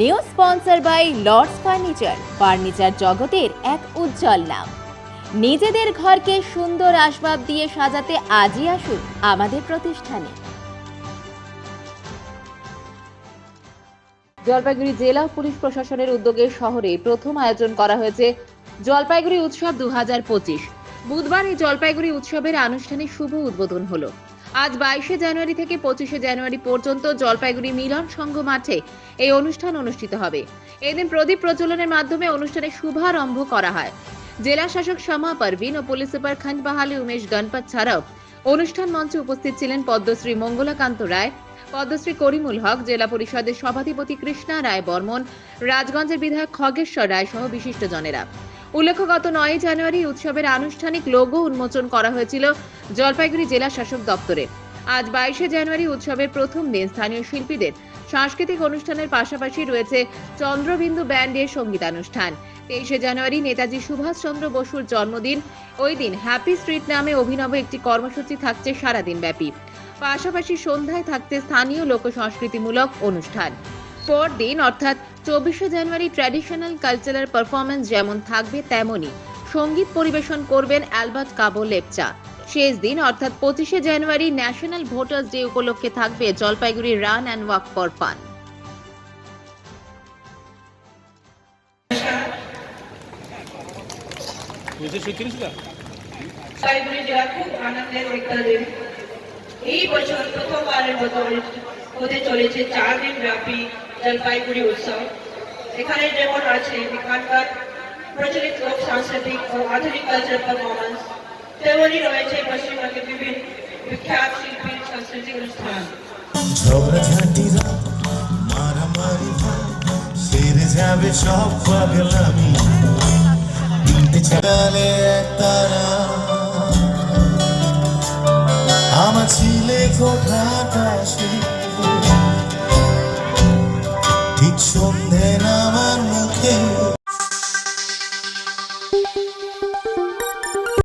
New sponsor by Lords furniture. Furniture জগতের এক উজ্জ্বল নাম। নিজেদের ঘরকে সুন্দর আসবাব দিয়ে সাজাতে আজই আসুন আমাদের প্রতিষ্ঠানে। জলপাইগুড়ি জেলা পুলিশ প্রশাসনের উদ্যোগে শহরে প্রথম আয়োজন করা হয়েছে জলপাইগুড়ি উৎসব দু হাজার পঁচিশ। বুধবার এই জলপাইগুড়ি উৎসবের আনুষ্ঠানিক শুভ উদ্বোধন হলো। আজ বাইশে জানুয়ারি থেকে পঁচিশে জানুয়ারি পর্যন্ত জলপাইগুড়ি মিলন সংঘ মাঠে এই অনুষ্ঠান অনুষ্ঠিত হবে। এদিন প্রদীপ প্রজ্বলনের মাধ্যমে অনুষ্ঠানের শুভারম্ভ করা হয়। জেলা শাসক শ্যামা পারভিন ও পুলিশ সুপার খানবাহালি উমেশ গণপত ছাড়াও অনুষ্ঠান মঞ্চে উপস্থিত ছিলেন পদ্মশ্রী মঙ্গলাকান্ত রায়, পদ্মশ্রী করিমুল হক, জেলা পরিষদের সভাধিপতি কৃষ্ণা রায় বর্মন, রাজগঞ্জের বিধায়ক খগেশ্বর রায় সহ বিশিষ্টজনেরা উল্লেখ্য গত নয় জানুয়ারি উৎসবের আনুষ্ঠানিক লোগো উন্মোচন করা হয়েছিল জলপাইগুড়ি জেলা শাসক দপ্তরে। আজ বাইশে জানুয়ারি উৎসবের প্রথম দিন স্থানীয় শিল্পীদের সাংস্কৃতিক অনুষ্ঠানের পাশাপাশি রয়েছে চন্দ্রবিন্দু ব্যান্ডের সঙ্গীতানুষ্ঠান। তেইশে জানুয়ারি নেতাজি সুভাষচন্দ্র বসুর জন্মদিন। ওই দিন হ্যাপি স্ট্রিট নামে অভিনব একটি কর্মসূচি থাকছে সারাদিন ব্যাপী পাশাপাশি সন্ধ্যায় থাকছে স্থানীয় লোক সংস্কৃতিমূলক অনুষ্ঠান। পরদিন অর্থাৎ চব্বিশে জানুয়ারি ট্র্যাডিশনাল কালচারাল পারফরমেন্স যেমন থাকবে তেমনই। সংগীত পরিবেশন করবেন অ্যালবার্ট কাবো লেপচা। শেষ দিন অর্থাৎ পঁচিশে জানুয়ারি ন্যাশনাল ভোটার্স ডে উপলক্ষে থাকবে Jalpaiguri run and walk for fun বুঝে সত্যি না জলপাইগুড়ি জেলা খুব আনন্দের একটা দিন। এই বছর প্রথমবারের মতো হতে চলেছে চার দিন ব্যাপী জলপাইগুড়ি উৎসব। এখানে যেমন আছে এখানকার প্রচলিত লোক, সাংস্কৃতিক ও আধুনিক কালচার পারফরমেন্স তেমনই রয়েছে পশ্চিমবঙ্গের বিভিন্ন বিখ্যাত শিল্পীর সাংস্কৃতিক অনুষ্ঠান। যাবে সব পাগলামি। চালে এক তারা। আমার ছিলে কোঠাটা সে again.